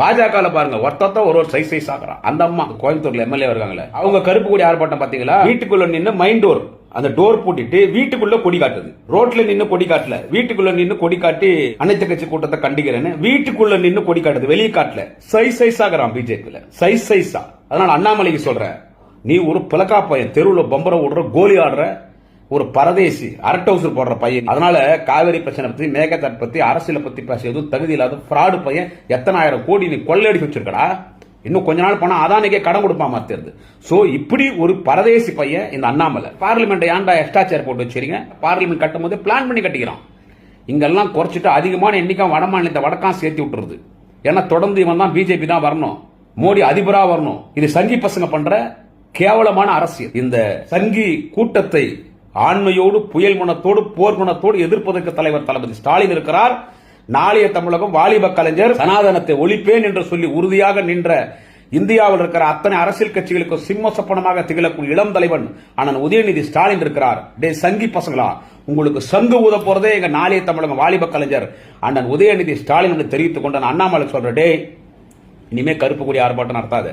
பாஜக பாருங்க ஒருத்தத்த ஒரு ஒரு சைஸ் சைஸ் ஆகிறான் அந்த அம்மா கோயம்புத்தூர்ல எம்எல்ஏ இருக்காங்களே அவங்க கருப்பு கொடி ஆர்ப்பாட்டம் பாத்தீங்களா வீட்டுக்குள்ள நின்று மைண்ட் டோர் அந்த டோர் பூட்டிட்டு வீட்டுக்குள்ள கொடி காட்டுது. ரோட்ல நின்னு கொடி காட்டல வீட்டுக்குள்ள நின்னு கொடி காட்டி அனைத்து கட்சி கூட்டத்தை கண்டிக்கிறேன்னு வீட்டுக்குள்ள நின்னு கொடி காட்டுது வெளியே காட்டல. சைஸ் சைஸ் ஆகிறான் பிஜேபியில சைஸ் சைஸா அதனால அண்ணாமலைக்கு சொல்றேன் நீ ஒரு பிளக்கா பையன் தெருவில் பம்பர ஓடுற கோலி ஆடுற ஒரு பரதேசி அரட்டவுசர் போடுற பையன். அதனால காவிரி பிரச்சனை பத்தி மேகதாட் பத்தி அரசியலை பத்தி பேச எதுவும் தகுதி இல்லாத ஃப்ராடு பையன் எத்தனாயிரம் கோடி நீ கொள்ளையடிச்சு வச்சிருக்கடா? இன்னும் கொஞ்ச நாள் போனா அதானிக்கே கடன் கொடுப்பான் மாத்திருது சோ இப்படி ஒரு பரதேசி பையன் இந்த அண்ணாமலை. பார்லிமெண்ட் ஏன்டா எக்ஸ்ட்ரா சேர் போட்டு வச்சிருங்க பார்லிமெண்ட் கட்டும் போது பிளான் பண்ணி கட்டிக்கிறான். இங்கெல்லாம் குறைச்சிட்டு அதிகமான எண்ணிக்கை வட மாநிலத்தை வடக்கான் சேர்த்து விட்டுருது. ஏன்னா தொடர்ந்து இவன் தான் பிஜேபி தான் வரணும். மோடி அதிபரா வரணும். இது சங்கி பசங்க பண்ற கேவலமான அரசியல். இந்த சங்கி கூட்டத்தை ஆண்மையோடு புயல் குணத்தோடு போர் குணத்தோடு எதிர்ப்பதற்கு தலைவர் தளபதி ஸ்டாலின் இருக்கிறார். நாளைய தமிழகம் வாலிப கலைஞர் சனாதனத்தை ஒழிப்பேன் என்று சொல்லி உறுதியாக நின்ற இந்தியாவில் இருக்கிற அத்தனை அரசியல் கட்சிகளுக்கு சிம்ம சொப்பனமாக திகழக்கூடிய இளம் தலைவன் அண்ணன் உதயநிதி ஸ்டாலின் இருக்கிறார். டே சங்கி பசங்களா உங்களுக்கு சங்கு ஊத போறதே எங்க நாளைய தமிழகம் வாலிப கலைஞர் அண்ணன் உதயநிதி ஸ்டாலின் என்று தெரிவித்துக் கொண்ட நான் அண்ணாமலை சொல்ற டே இனிமே கருப்பு கூடிய ஆர்ப்பாட்டம் நடத்தாது.